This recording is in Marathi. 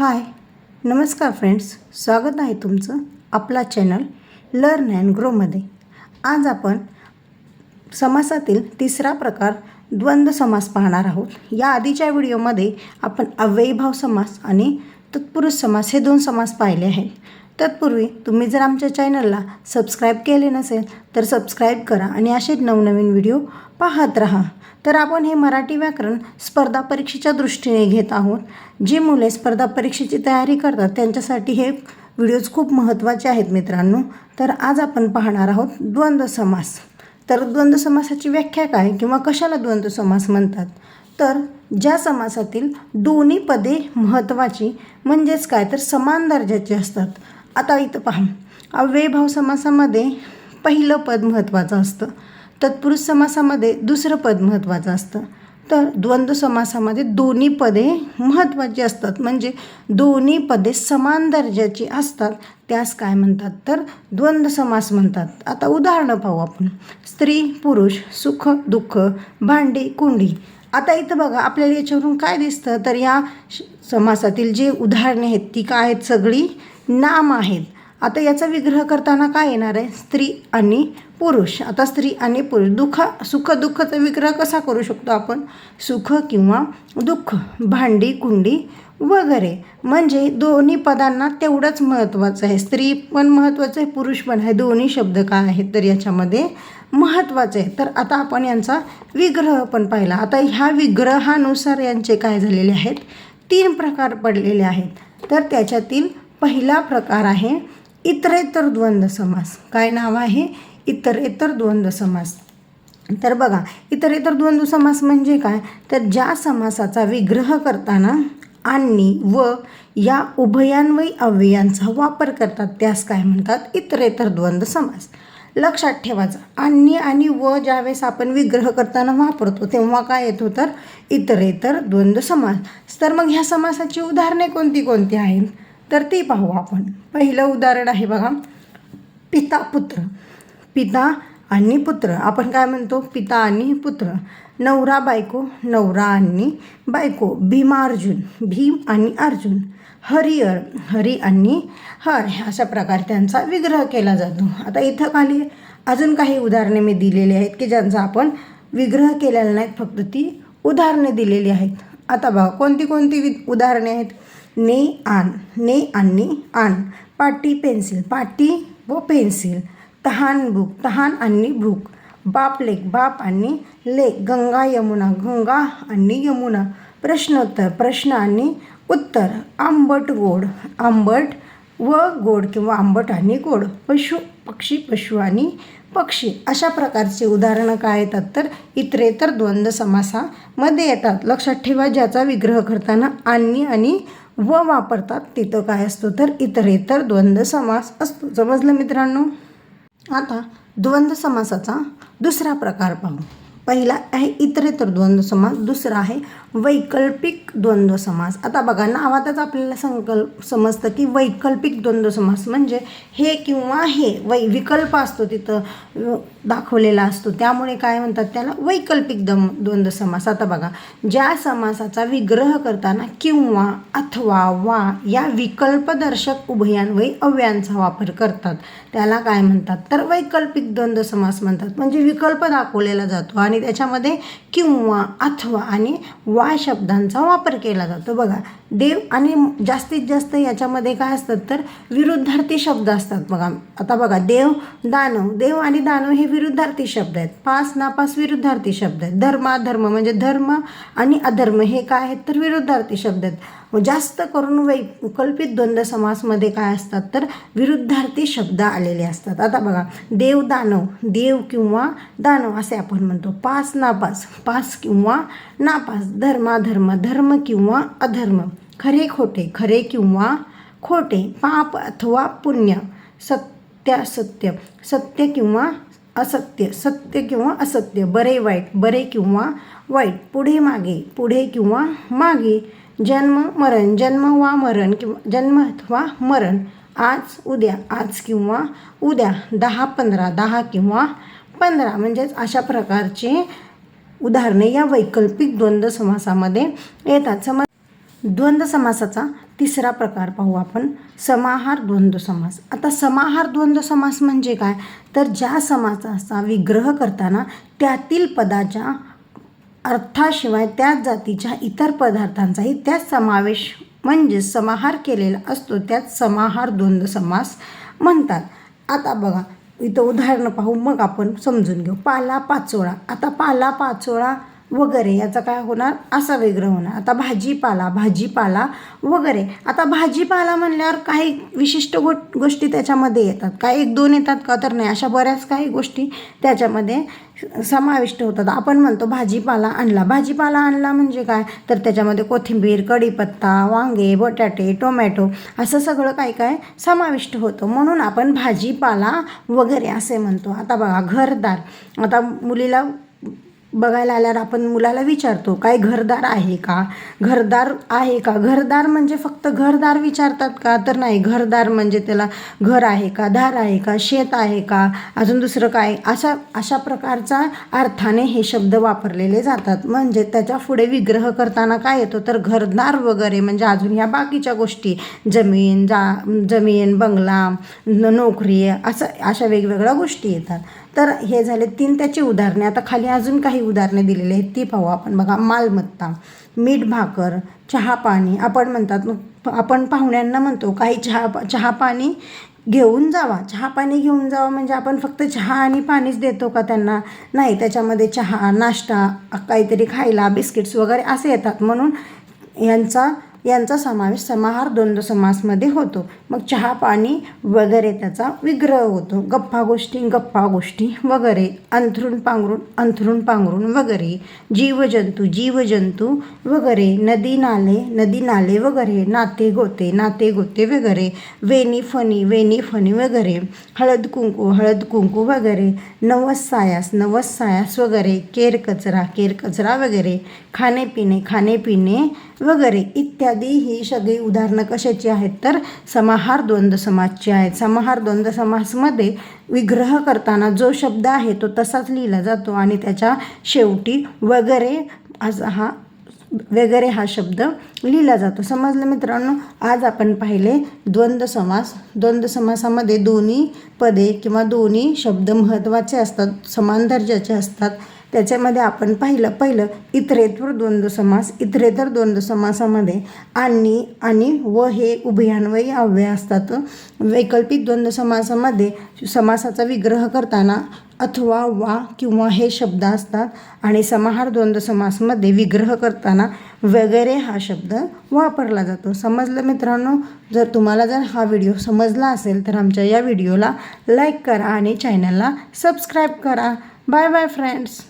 हाय नमस्कार फ्रेंड्स स्वागत आहे तुमचं आपला चॅनल लर्न अँड ग्रोमध्ये आज आपण समासातील तिसरा प्रकार द्वंद्व समास पाहणार आहोत. या आधीच्या व्हिडिओमध्ये आपण अव्ययीभाव समास आणि तत्पुरुष समास हे दोन समास पाहिले आहेत. तत्पूर्वी तुम्ही जर आमच्या चॅनलला सबस्क्राईब केले नसेल तर सबस्क्राईब करा आणि असेच नवनवीन व्हिडिओ पाहत राहा. तर आपण हे मराठी व्याकरण स्पर्धा परीक्षेच्या दृष्टीने घेत आहोत. जी मुले स्पर्धा परीक्षेची तयारी करतात त्यांच्यासाठी हे व्हिडिओज खूप महत्त्वाचे आहेत मित्रांनो. तर आज आपण पाहणार आहोत द्वंद्व समास. तर द्वंद्व समासाची व्याख्या काय किंवा कशाला द्वंद्व समास म्हणतात? तर ज्या समासातील दोन्ही पदे महत्त्वाची म्हणजेच काय? तर समान दर्जाची असतात. आता इथं पहा. अव्ययभाव समासामध्ये पहिलं पद महत्त्वाचं असतं. तत्पुरुष समासामध्ये दुसरं पद महत्त्वाचं असतं. तर द्वंद्व समासामध्ये दोन्ही पदे महत्त्वाची असतात. म्हणजे दोन्ही पदे समान दर्जाची असतात. त्यास काय म्हणतात? तर द्वंद्व समास म्हणतात. आता उदाहरणं पाहू आपण. स्त्री पुरुष सुख दुःख भांडी कुंडी. आता इथं बघा आपल्याला याच्यावरून काय दिसतं? तर या श- समासातील जे उदाहरणे आहेत ती काय आहेत? सगळी नाम आहेत. आता याचा विग्रह करताना काय येणार आहे? स्त्री आणि पुरुष. आता स्त्री आणि पुरुष. दुःख सुख दुःखाचा विग्रह कसा करू शकतो आपण? सुख किंवा दुःख भांडी कुंडी वगैरे. म्हणजे दोन्ही पदांना तेवढंच महत्त्वाचं आहे. स्त्री पण महत्त्वाचं आहे पुरुष पण आहे. दोन्ही शब्द काय आहेत तर याच्यामध्ये महत्त्वाचे आहे. तर आता आपण यांचा विग्रह पण पाहिला. आता ह्या विग्रहानुसार यांचे काय झालेले आहेत? तीन प्रकार पडलेले आहेत. तर त्याच्यातील पहिला प्रकार आहे इतरेतर द्वंद्व समास. काय नाव आहे? इतरेतर द्वंद्व समास. तर बघा इतरेतर द्वंद्व समास म्हणजे काय? तर ज्या समासाचा विग्रह करताना आणि व या उभयान्वयी अव्ययांचा वापर करतात त्यास काय म्हणतात? इतरेतर द्वंद्व समास. लक्षात ठेवायचं आणि आणि व ज्यावेळेस आपण विग्रह करताना वापरतो तेव्हा काय येतो? तर इतरेतर द्वंद्व समास. तर मग ह्या समासाची उदाहरणे कोणती कोणती आहेत? तर ते पाहू आपण. पहिलं उदाहरण आहे बघा. पिता पुत्र. पिता आणि पुत्र. आपण काय म्हणतो? पिता आणि पुत्र. नवरा बायको. नवरा आणि बायको. भीमार्जुन भीम आणि अर्जुन. हरिहर हरी आणि हर. अशा प्रकारे त्यांचा विग्रह केला जातो. आता इथं खाली अजून काही उदाहरणे मी दिलेली आहेत की ज्यांचा आपण विग्रह केलेला नाहीत. फक्त ती उदाहरणे दिलेली आहेत. आता बघा कोणती कोणती वि उदाहरणे आहेत? ने आण ने आणि आण. पाटी पेन्सिल पाटी व पेन्सिल. तहान भूक तहान आणि भूक बाप लेख बाप आणि लेख. गंगा यमुना गंगा आणि यमुना. प्रश्नोत्तर प्रश्न आणि उत्तर. आंबट गोड आंबट व गोड किंवा आंबट आणि गोड. पशु पक्षी पशु आणि पक्षी. अशा प्रकारचे उदाहरणं काय येतात तर इतरेतर द्वंद्व समासामध्ये येतात. लक्षात ठेवा ज्याचा विग्रह करताना आणि आणि व वापरतात तिथं काय असतो तर इतरेतर द्वंद्व समास असतो. समजलं मित्रांनो? आता द्वंद्व समासाचा दुसरा प्रकार पाहू. पहिला आहे इतरेतर द्वंद्व समास दुसरा आहे वैकल्पिक द्वंद्व समास. आता बघा नावातच आपल्याला संकल्प समजतं की वैकल्पिक द्वंद्व समास म्हणजे हे किंवा हे वै विकल्प असतो तिथं. दाखवलेला असतो. त्यामुळे काय म्हणतात त्याला? वैकल्पिक दम द्वंद्व समास. आता बघा ज्या समासाचा विग्रह करताना किंवा अथवा वा या विकल्पदर्शक उभयान्वयी अव्यांचा वापर करतात. त्याला काय म्हणतात? तर वैकल्पिक द्वंद्व समास म्हणतात. म्हणजे विकल्प दाखवलेला जातो आणि त्याच्यामध्ये किंवा अथवा आणि वा शब्दांचा वापर केला जातो. बघा देव आणि जास्तीत जास्त याच्यामध्ये काय असतात तर विरुद्धार्थी शब्द असतात बघा. आता बघा देव दानव. देव आणि दानव हे विरुद्धार्थी शब्द आहेत. पास नापास विरुद्धार्थी शब्द आहेत. धर्माधर्म म्हणजे धर्म आणि अधर्म हे काय आहेत तर विरुद्धार्थी शब्द आहेत. जास्त करून वैकल्पित द्वंद्व समासमध्ये काय असतात तर विरुद्धार्थी शब्द आलेले असतात. आता बघा देव दानव देव किंवा दानव असे आपण म्हणतो. पास नापास. पास किंवा नापास. धर्माधर्म धर्म किंवा अधर्म. खरे खोटे खरे किंवा खोटे पाप अथवा पुण्य सत्यासत्य सत्य किंवा असत्य सत्य किंवा असत्य बरे वाईट बरे किंवा वाईट पुढे मागे पुढे किंवा मागे जन्म मरण जन्म वा मरण किंवा जन्म अथवा मरण आज उद्या आज किंवा उद्या दहा पंधरा दहा किंवा पंधरा म्हणजेच अशा प्रकारचे उदाहरणे या वैकल्पिक द्वंद्व समासामध्ये येतात. समज द्वंद्व समासाचा तिसरा प्रकार पाहू आपण. समाहार द्वंद्व समास आता समाहार द्वंद्व समास म्हणजे काय? तर ज्या समासाचा विग्रह करताना त्यातील पदाच्या अर्थाशिवाय त्याच जातीच्या इतर पदार्थांचाही त्यात समावेश म्हणजे समाहार केलेला असतो. त्यात समाहार द्वंद्व समास म्हणतात. आता बघा इथं उदाहरणं पाहू मग आपण समजून घेऊ. पाला पाचोळा. आता पाला पाचोळा वगैरे याचा काय होणार? असा वेगळं होणार. आता भाजीपाला भाजीपाला वगैरे. आता भाजीपाला म्हणल्यावर काही विशिष्ट गो गोष्टी त्याच्यामध्ये येतात. काय एक दोन येतात का तर नाही? अशा बऱ्याच काही गोष्टी त्याच्यामध्ये समाविष्ट होतात. आपण म्हणतो भाजीपाला आणला. भाजीपाला आणला म्हणजे काय? तर त्याच्यामध्ये कोथिंबीर कढीपत्ता वांगे बटाटे टोमॅटो असं सगळं काय काय समाविष्ट होतं. म्हणून आपण भाजीपाला वगैरे असे म्हणतो. आता बघा घरदार. आता मुलीला बघायला आल्यावर आपण मुलाला विचारतो काय घरदार आहे का? घरदार आहे का? घरदार म्हणजे फक्त घरदार विचारतात का? तर नाही घरदार म्हणजे त्याला घर आहे का? दार आहे का? शेत आहे का? अजून दुसरं काय? अशा अशा प्रकारचा अर्थाने हे शब्द वापरलेले जातात. म्हणजे त्याच्या पुढे विग्रह करताना काय येतो? तर घरदार वगैरे म्हणजे अजून ह्या बाकीच्या गोष्टी. जमीन जा जमीन बंगला नोकरी असं अशा वेगवेगळ्या गोष्टी येतात. तर हे झाले तीन त्याची उदाहरणे. आता खाली अजून काही उदाहरणे दिलेली आहेत. ती पाहू आपण. बघा मालमत्ता मीठ भाकर चहा पाणी. आपण म्हणतात आपण पाहुण्यांना म्हणतो काही चहा चहा पाणी घेऊन जावा. चहा पाणी घेऊन जावा म्हणजे आपण फक्त चहा आणि पाणीच देतो का त्यांना? नाही त्याच्यामध्ये चहा नाश्ता काहीतरी खायला बिस्किट्स वगैरे असे येतात. म्हणून यांचा यांचा समावेश समाहार द्वंद्व समासमध्ये होतो. मग चहा पाणी वगैरे त्याचा विग्रह होतो. गप्पा गोष्टी गप्पा गोष्टी वगैरे. अंथरूण पांघरून अंथरूण पांघरून वगैरे. जीवजंतू जीवजंतू वगैरे. नदी नाले नदी नाले वगैरे. नाते गोते नाते गोते वगैरे. वेणी फणी वेणी फणी वगैरे. हळद कुंकू हळद कुंकू वगैरे. नवस सायास नवस सायास वगैरे. केर कचरा केर कचरा वगैरे. खाणेपिणे खाणेपिणे वगैरे. इत्यादी ही सगळी उदाहरणं कशाची आहेत? तर समाहार द्वंद्व समासची आहेत. समाहार द्वंद्व समासमध्ये विग्रह करताना जो शब्द आहे तो तसाच लिहिला जातो आणि त्याच्या शेवटी वगैरे असा हा वगैरे हा शब्द लिहिला जातो. समजलं मित्रांनो? आज आपण पाहिले द्वंद्व समास. द्वंद्व समासामध्ये दोन्ही पदे किंवा दोन्ही शब्द महत्त्वाचे असतात समान दर्जाचे असतात. त्याच्यामध्ये आपण पाहिलं पहिलं इतरेतर द्वंद्व समास इतरेतर द्वंद्व समासामध्ये आणि आणि व हे उभयान्वयी अव्यय असतात. वैकल्पिक द्वंद्व समासामध्ये समासाचा विग्रह करताना अथवा वा किंवा हे शब्द असतात आणि समाहार द्वंद्व समासमध्ये विग्रह करताना वगैरे हा शब्द वापरला जातो. समजलं मित्रांनो? जर तुम्हाला जर हा व्हिडिओ समजला असेल तर आमच्या या व्हिडिओला लाईक करा आणि चॅनलला सबस्क्राईब करा. Bye bye friends.